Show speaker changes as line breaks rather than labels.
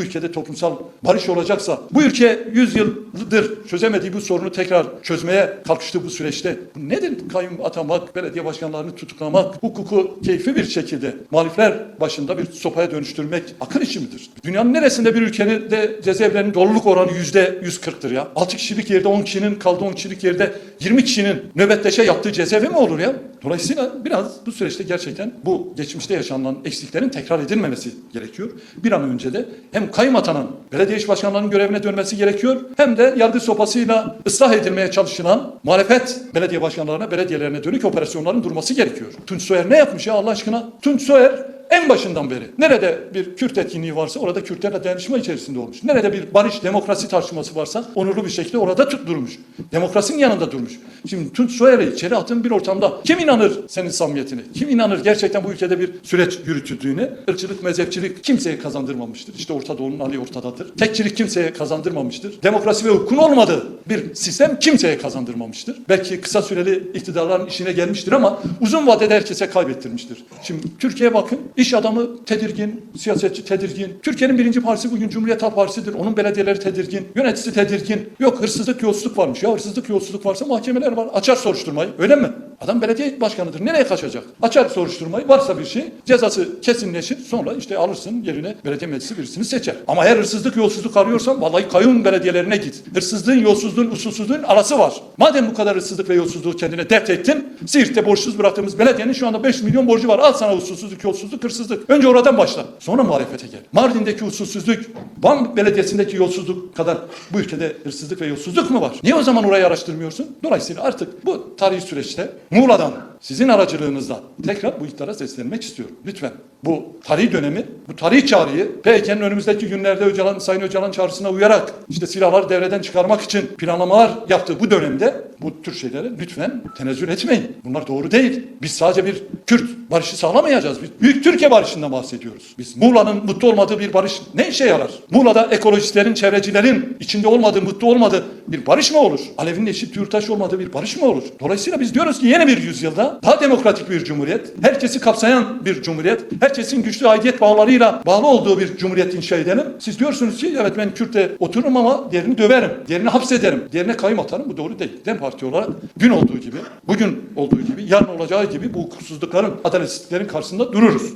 bu ülkede toplumsal barış olacaksa, bu ülke 100 yıldır çözemediği bu sorunu tekrar çözmeye kalkıştığı bu süreçte nedir? Kayyum atamak, belediye başkanlarını tutuklamak, hukuku keyfi bir şekilde muhalifler başında bir sopaya dönüştürmek akıl işi midir? Dünyanın neresinde bir ülkenin de cezaevlerinin doluluk oranı yüzde 140'tır ya? 6 kişilik yerde 10 kişinin kaldığı 10 kişilik yerde 20 kişinin nöbetleşe yaptığı cezaevi mi olur ya? Dolayısıyla biraz bu süreçte gerçekten bu geçmişte yaşanılan eksiklerin tekrar edilmemesi gerekiyor. Bir an önce de hem kayyum atanan belediye iş başkanlarının görevine dönmesi gerekiyor hem de yargı sopasıyla ıslah edilmeye çalışılan muhalefet belediye başkanlarına, belediyelerine dönük operasyonların durması gerekiyor. Tunç Soyer ne yapmış ya Allah aşkına? Tunç Soyer en başından beri nerede bir Kürt etkinliği varsa orada Kürtlerle dayanışma içerisinde olmuş. Nerede bir barış, demokrasi tartışması varsa onurlu bir şekilde orada tut durmuş. Demokrasinin yanında durmuş. Şimdi Tunç Soyer'i içeri atın bir ortamda kim inanır senin samimiyetine? Kim inanır gerçekten bu ülkede bir süreç yürütüldüğüne? Irkçılık, mezhepçilik kimseye kazandırmamıştır. İşte Orta Doğu'nun Ali ortadadır. Tekçilik kimseye kazandırmamıştır. Demokrasi ve hukukun olmadığı bir sistem kimseye kazandırmamıştır. Belki kısa süreli iktidarların işine gelmiştir ama uzun vadede herkese kaybettirmiştir. Şimdi Türkiye'ye bakın. İş adamı tedirgin, siyasetçi tedirgin. Türkiye'nin birinci partisi bugün Cumhuriyet Halk Partisi'dir. Onun belediyeleri tedirgin, yöneticisi tedirgin. Yok hırsızlık, yolsuzluk varmış. Ya hırsızlık, yolsuzluk varsa mahkemeler var. Açar soruşturmayı. Öyle mi? Adam belediye başkanıdır. Nereye kaçacak? Açar soruşturmayı. Varsa bir şey cezası kesinleşir. Sonra işte alırsın yerine belediye meclisi birisini seçer. Ama eğer hırsızlık, yolsuzluk arıyorsan vallahi kayyum belediyelerine git. Hırsızlığın, yolsuzluğun, usulsüzlüğün arası var. Madem bu kadar hırsızlık ve yolsuzluğu kendine dert ettin, Siirt'te borçsuz bıraktığımız belediyenin şu anda 5 milyon borcu var. Al sana usulsüzlük, yolsuzluk, hırsızlık. Önce oradan başla. Sonra muhalefete gel. Mardin'deki usulsüzlük, Van Belediyesi'ndeki yolsuzluk kadar bu ülkede hırsızlık ve yolsuzluk mu var? Niye o zaman orayı araştırmıyorsun? Dolayısıyla artık bu tarihi süreçte Muğla'dan sizin aracılığınızla tekrar bu iktidara seslenmek istiyorum. Lütfen bu tarihi dönemi, bu tarihi çağrıyı PKK'nın önümüzdeki günlerde Öcalan, Sayın Öcalan çağrısına uyarak işte silahları devreden çıkarmak için planlamalar yaptığı bu dönemde bu tür şeylere lütfen tenezzül etmeyin. Bunlar doğru değil. Biz sadece bir Kürt barışı sağlamayacağız. Biz büyük Türkiye barışından bahsediyoruz. Biz Muğla'nın mutlu olmadığı bir barış ne işe yarar? Muğla'da ekolojistlerin, çevrecilerin içinde olmadığı, mutlu olmadığı bir barış mı olur? Alev'in eşit yurttaş olmadığı bir barış mı olur? Dolayısıyla biz diyoruz ki yeni bir yüzyılda daha demokratik bir cumhuriyet, herkesi kapsayan bir cumhuriyet, herkesin güçlü aidiyet bağlarıyla bağlı olduğu bir cumhuriyet inşa edelim. Siz diyorsunuz ki evet ben Kürt'e otururum ama diğerini döverim, diğerini hapsederim, diğerine kayım atarım. Bu doğru değil. Dem Parti olarak dün olduğu gibi, bugün olduğu gibi, yarın olacağı gibi bu hukuksuzlukların, adaletsizliklerin karşısında dururuz.